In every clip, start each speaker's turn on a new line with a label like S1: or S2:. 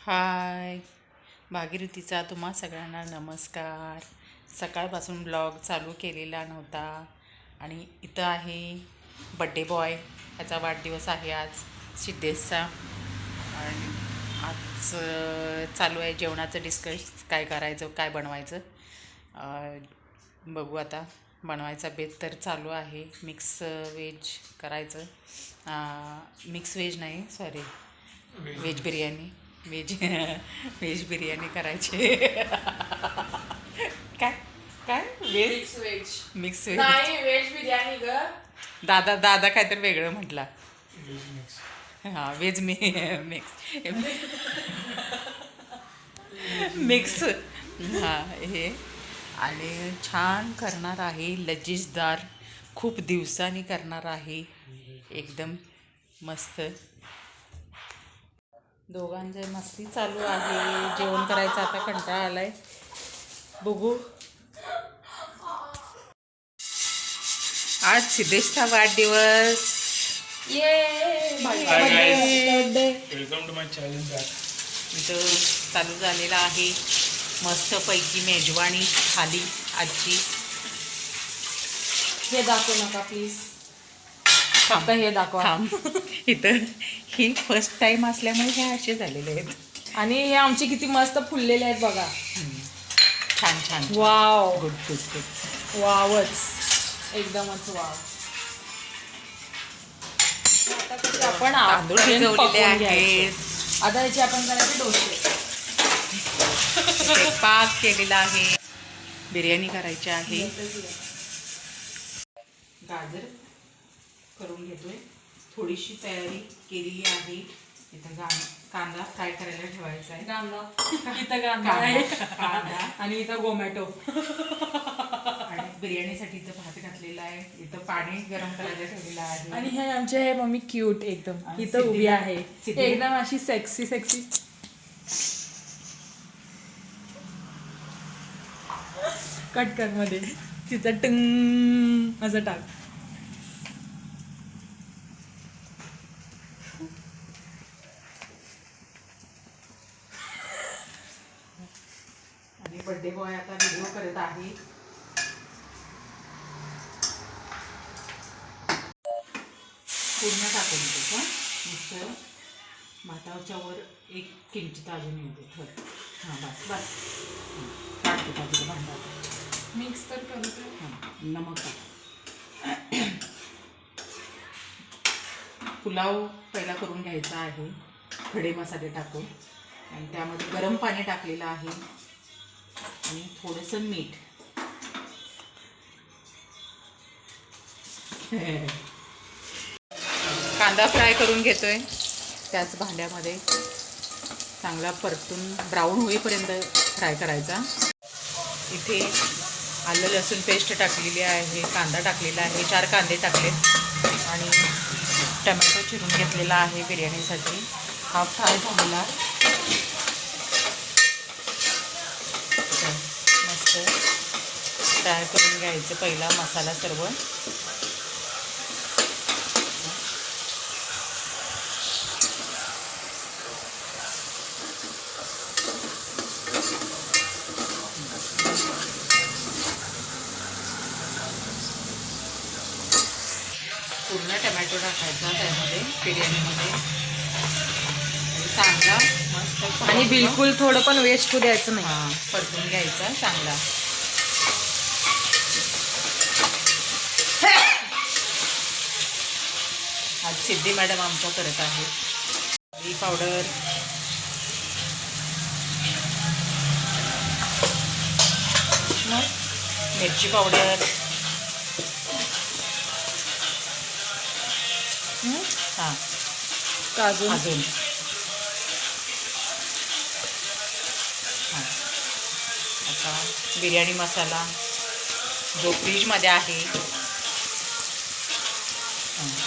S1: हाय. भागीरथीचा तुम्हा सगळ्यांना नमस्कार. सकाळपासून ब्लॉग चालू केलेला नव्हता आणि इथं आहे बड्डे बॉय ह्याचा वाढदिवस आहे आज सिद्धेशचा. आणि आज चालू आहे जेवणाचं डिस्कस काय करायचं काय बनवायचं. बघू आता. बनवायचा बेत तर चालू आहे. मिक्स व्हेज करायचं. मिक्स व्हेज नाही sorry veg biryani. Veg veg biryani करायची. काय? काय? Veg
S2: mix veg
S1: mix veg
S2: नाही व्हेज बिर्याणी ग.
S1: दादा दादा काहीतरी वेगळं म्हटला. हां व्हेज मी मिक्स मिक्स हां हे. आणि छान करणार आहे लजीजदार खूप दिवसांनी करणार आहे. एकदम मस्त. दोघांचे मस्ती चालू आहे. जेवण करायचं आता कंटाळा आलाय. बघू. आज सिद्धेशचा वाढदिवस. इथं चालू झालेला आहे. मस्तपैकी मेजवानी थाली आजची.
S2: हे दाखवू नका प्लीज फक्त हे दाखवा.
S1: थांब. इथं ही फर्स्ट टाइम असल्यामुळे हे असे झालेले आहेत.
S2: आणि हे आमचे किती मस्त फुललेले आहेत बघा.
S1: छान छान.
S2: वाव.
S1: गुड गुड गुड
S2: वावच. एकदमच वाव. आता आपण
S1: तांदूळ
S2: आपण
S1: भिजवलेले
S2: पकवून
S1: आहेत.
S2: आता याचे आपण करायचे डोसे.
S1: इथे पाक केलेला आहे. बिर्याणी करायची आहे. गाजर. करून घेतोय. थोडीशी तयारी केलेली आहे. इथं कांदा फ्राय करायला ठेवायचा आहे.
S2: कांदा इथं कांदा. आहे
S1: कांदा
S2: आणि इथं गोमॅटो
S1: आणि बिर्याणीसाठी इथं भात घातलेला आहे. इथं पाणी गरम करायला ठेवलेलं आहे.
S2: आणि हे आमचे हे मम्मी क्यूट एकदम. इथं उभी आहे. एकदम अशी सेक्सी सेक्सी कट कर मध्ये. तिथं टंग असं टाक
S1: आणि बर्थडे बॉय आता व्हिडिओ करत आहे पूर्ण टाकून देतो नुसतं भाताच्या वर एक किंचित अजून येऊ दे थोडं. हां बस बस. टाकतो बाजूला भांडा?
S2: मिक्स तर करतो
S1: हां नमक पुलाव पहिला करून घ्यायचा आहे खडे मसाले टाकून. आणि त्यामध्ये गरम पाणी टाकलेलं आहे. आणि थोडंसं मीठ. कांदा फ्राय करून घेतोय. त्याच भांड्यामध्ये चांगला परतून ब्राऊन होईपर्यंत फ्राय करायचा. इथे आलं लसूण पेस्ट टाकलेली आहे कांदा टाकलेला आहे चार कांदे टाकलेत आणि टमॅटो चिरून घेतलेला आहे बिर्याणीसाठी. हा फ्राय झालेला. मस्त फ्राय करून घ्यायचं पहिला मसाला सर्व. पूर्ण टमॅटो टाकायचा त्यामध्ये बिर्याणीमध्ये. चांगला मस्त
S2: आणि बिलकुल थोडं पण वेस्ट होऊ द्यायचं नाही.
S1: हां परतून घ्यायचा चांगला. आज सिद्धी मॅडम आमच्या करत आहे. हळदी पावडर. मग मिरची पावडर.
S2: काजू
S1: अजून? हां. आता बिर्याणी मसाला जो फ्रीजमध्ये आहे.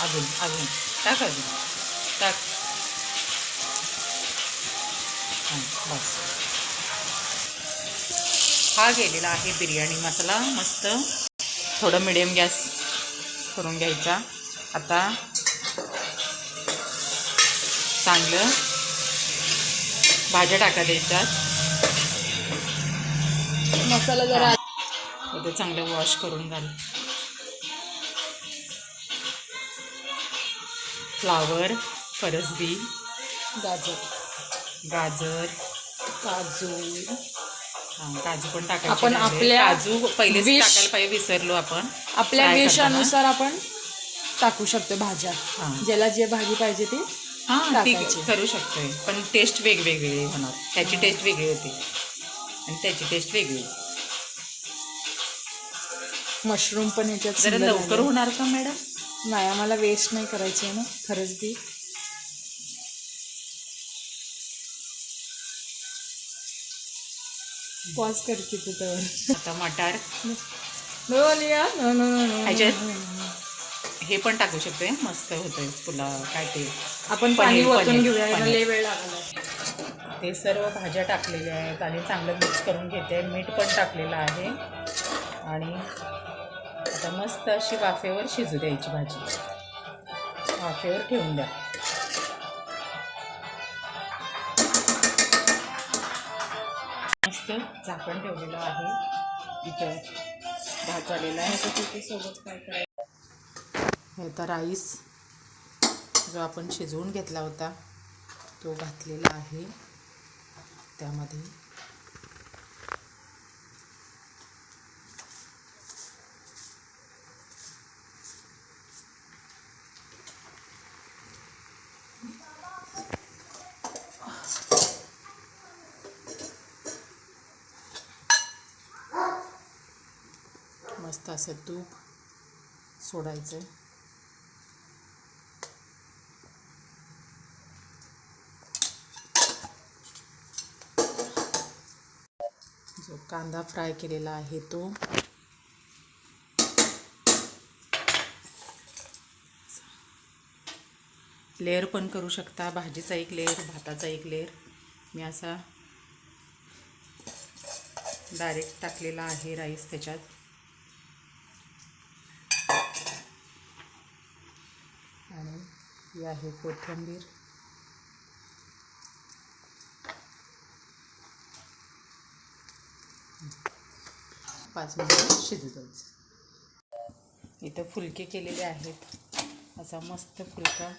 S1: अजून अजून. टाक अजून. टाक. हां बस. हा गेलेला आहे बिर्याणी मसाला. मस्त. थोडं मिडियम गॅस करून घ्यायचा. आता चांगलं. भाज्या टाका त्याच्यात.
S2: मसाला जरा
S1: ते चांगलं वॉश करून घाल. फ्लावर फरसबी
S2: गाजर.
S1: गाजर.
S2: काजू.
S1: हा, काजू पण टाकायचे
S2: आपण. आपल्या
S1: काजू
S2: wish-
S1: टाकायला पाहिजे विसरलो आपण.
S2: आपल्या
S1: Fry
S2: विश
S1: करताना.
S2: अनुसार आपण टाकू शकतो भाज्या.
S1: हां.
S2: ज्याला जे भाजी पाहिजे ती
S1: हा
S2: टाकायची.
S1: आहे. करू शकतोय. पण टेस्ट वेगवेगळी होणार. त्याची टेस्ट वेगळी होती. आणि त्याची टेस्ट वेगळी.
S2: मशरूम पण याच्यात
S1: जरा
S2: सुंदर
S1: लवकर
S2: आले.
S1: होणार का मॅडम?
S2: नाही आम्हाला वेस्ट नाही करायची आहे ना खरंच बी पॉज कर की तू तर.
S1: आता मटार.
S2: नो लिया नो नो नो नो
S1: ह्याच्यात हे पण टाकू शकतोय. मस्त होतंय. पुलाव काय ते
S2: आपण पाणी
S1: पनीर,
S2: घेऊया याला. लय वेळ लागला.
S1: ते सर्व भाज्या टाकलेल्या आहेत. आणि चांगलं मिक्स करून घेते. मीठ पण टाकलेलं आहे. आणि आता मस्त अशी वाफेवर शिजू द्यायची भाजी. वाफेवर ठेवून द्या. मस्त झाकण ठेवलेलं आहे. इथं भात झालेला आहे
S2: सोबत काय काय
S1: हे आता राईस. जो आपण शिजवून घेतला होता तो घातलेला आहे. त्यामध्ये मस्त असं तूप सोडायचं कांदा फ्राय केलेला आहे तो. लेअर पण करू शकता. भाजीचा एक लेअर भाताचा एक लेअर. मी असा डायरेक्ट टाकलेला आहे राईस त्याच्यात. आणि ही आहे कोथिंबीर. पाच मिनिटं शिजू द्यायचं इथं फुलके केलेले आहेत असा मस्त फुलका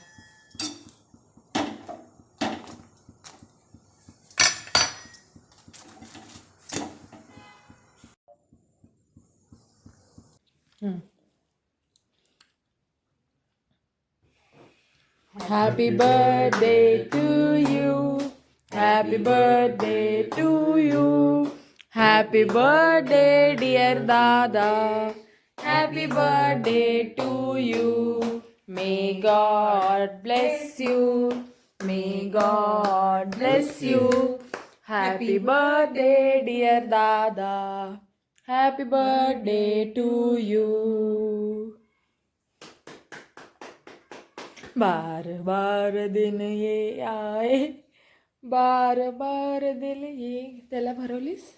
S2: Happy birthday to you. Happy birthday to you. Happy birthday, dear Dada. Happy birthday to you. May God bless you. May God bless you. Happy birthday, dear Dada. Happy birthday to you. बार बार दिन ये आए बार बार दिल ये त्याला भरवलीस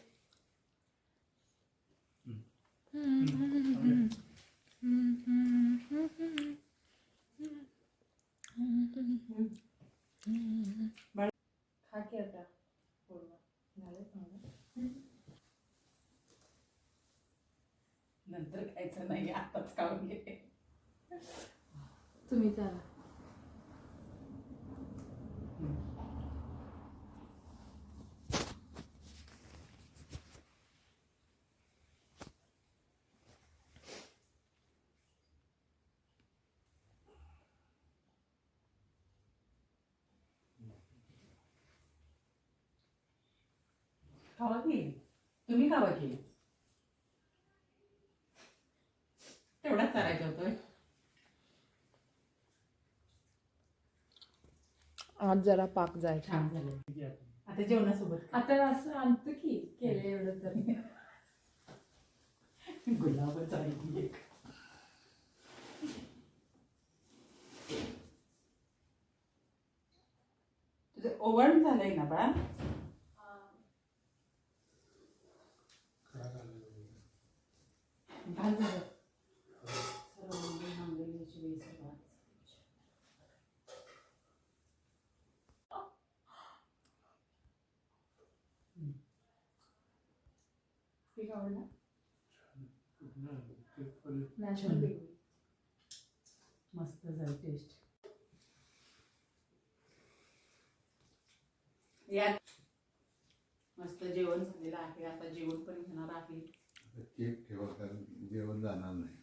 S2: खा की आता
S1: नंतर खायचं नाही आताच खाऊन घे.
S2: तुम्ही चला.
S1: खावा की? तुम्ही खावा की? तेवढाच चालायचं होतं.
S2: आज जरा पाक जायचा.
S1: छान झालं. आता जेवणासोबत
S2: आता असं आणतो की केलं एवढं तर.
S1: गुलाबच आहे एक. तुझं ओव्हन झालंय ना बा घाल
S2: आवडला मस्त झाली टेस्ट
S1: या मस्त जेवण झालेलं आहे. आता जेवण पण घेणार आहे.
S3: केक ठेवा कारण जेवण जाणार नाही